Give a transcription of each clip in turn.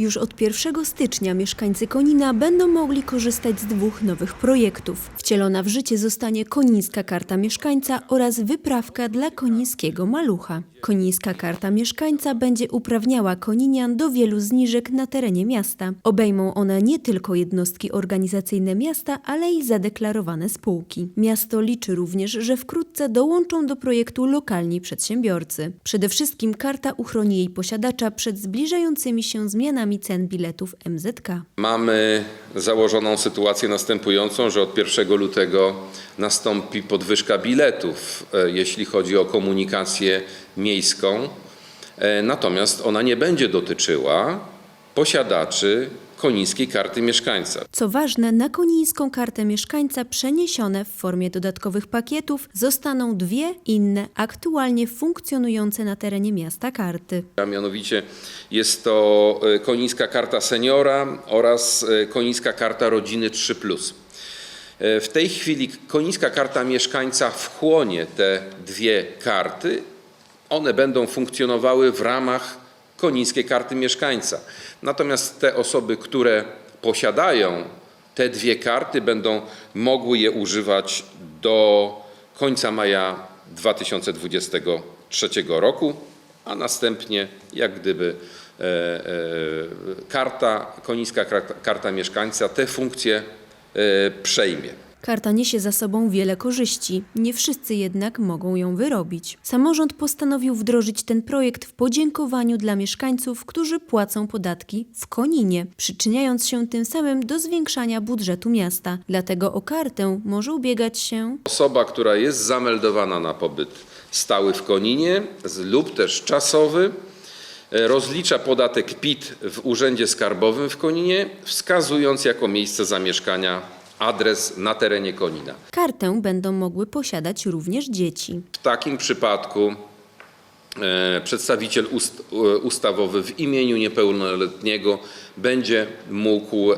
Już od 1 stycznia mieszkańcy Konina będą mogli korzystać z dwóch nowych projektów. Wcielona w życie zostanie Konińska Karta Mieszkańca oraz wyprawka dla konińskiego malucha. Konińska Karta Mieszkańca będzie uprawniała koninian do wielu zniżek na terenie miasta. Obejmą one nie tylko jednostki organizacyjne miasta, ale i zadeklarowane spółki. Miasto liczy również, że wkrótce dołączą do projektu lokalni przedsiębiorcy. Przede wszystkim karta uchroni jej posiadacza przed zbliżającymi się zmianami cen biletów MZK. Mamy założoną sytuację następującą, że od 1 lutego nastąpi podwyżka biletów, e, jeśli chodzi o komunikację miejską. E, Natomiast ona nie będzie dotyczyła posiadaczy konińskiej karty mieszkańca. Co ważne, na konińską kartę mieszkańca przeniesione w formie dodatkowych pakietów zostaną dwie inne aktualnie funkcjonujące na terenie miasta karty. A mianowicie jest to e, konińska karta seniora oraz e, konińska karta rodziny 3+. E, W tej chwili konińska karta mieszkańca wchłonie te dwie karty. One będą funkcjonowały w ramach konińskiej karty mieszkańca. Natomiast te osoby, które posiadają te dwie karty, będą mogły je używać do końca maja 2023 roku, a następnie jak gdyby e, e, karta, konińska karta, karta mieszkańca te funkcje e, przejmie. Karta niesie za sobą wiele korzyści, nie wszyscy jednak mogą ją wyrobić. Samorząd postanowił wdrożyć ten projekt w podziękowaniu dla mieszkańców, którzy płacą podatki w Koninie, przyczyniając się tym samym do zwiększania budżetu miasta. Dlatego o kartę może ubiegać się Osoba, która jest zameldowana na pobyt stały w Koninie lub też czasowy, e, rozlicza podatek PIT w Urzędzie Skarbowym w Koninie, wskazując jako miejsce zamieszkania adres na terenie Konina. Kartę będą mogły posiadać również dzieci. W takim przypadku e, przedstawiciel ust, e, ustawowy w imieniu niepełnoletniego będzie mógł e,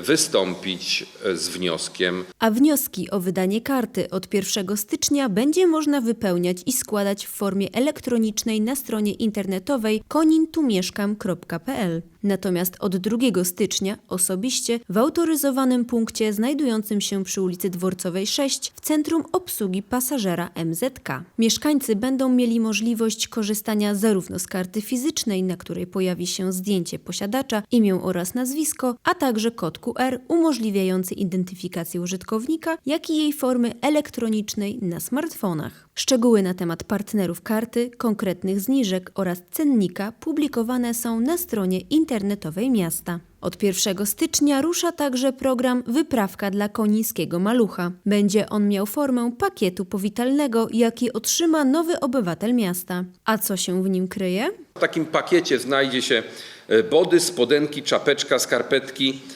wystąpić z wnioskiem A wnioski o wydanie karty od 1 stycznia będzie można wypełniać i składać w formie elektronicznej na stronie internetowej konintumieszkam.pl. Natomiast od 2 stycznia osobiście w autoryzowanym punkcie znajdującym się przy ulicy Dworcowej 6 w Centrum Obsługi Pasażera MZK. Mieszkańcy będą mieli możliwość korzystania zarówno z karty fizycznej, na której pojawi się zdjęcie posiadacza, imię oraz nazwisko, a także kod QR umożliwiający identyfikację użytkownika, jak i jej formy elektronicznej na smartfonach. Szczegóły na temat partnerów karty, konkretnych zniżek oraz cennika publikowane są na stronie internetowej miasta. Od 1 stycznia rusza także program Wyprawka dla konińskiego malucha. Będzie on miał formę pakietu powitalnego, jaki otrzyma nowy obywatel miasta. A co się w nim kryje? W takim pakiecie znajdzie się e, body, spodenki, czapeczka, skarpetki e,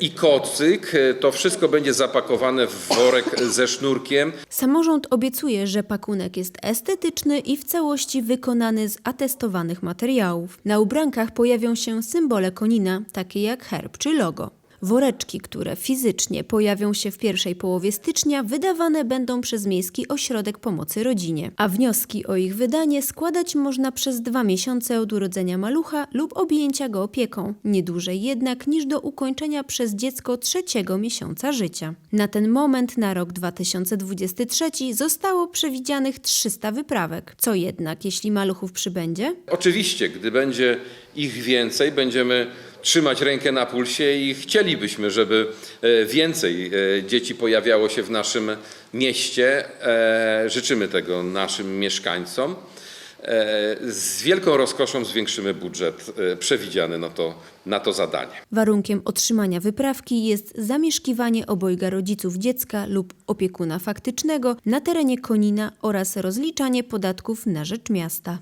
i kocyk. E, To wszystko będzie zapakowane w worek ze sznurkiem. Samorząd obiecuje, że pakunek jest estetyczny i w całości wykonany z atestowanych materiałów. Na ubrankach pojawią się symbole konina, takie jak herb czy logo. Woreczki, które fizycznie pojawią się w pierwszej połowie stycznia, wydawane będą przez Miejski Ośrodek Pomocy Rodzinie, a wnioski o ich wydanie składać można przez dwa miesiące od urodzenia malucha lub objęcia go opieką, nie dłużej jednak niż do ukończenia przez dziecko trzeciego miesiąca życia. Na ten moment na rok 2023 zostało przewidzianych 300 wyprawek. Co jednak, jeśli maluchów przybędzie? Oczywiście, gdy będzie ich więcej, będziemy trzymać rękę na pulsie i chcielibyśmy, żeby e, więcej e, dzieci pojawiało się w naszym mieście. E, Życzymy tego naszym mieszkańcom. Z wielką rozkoszą zwiększymy budżet przewidziany na to, na to zadanie. Warunkiem otrzymania wyprawki jest zamieszkiwanie obojga rodziców dziecka lub opiekuna faktycznego na terenie Konina oraz rozliczanie podatków na rzecz miasta.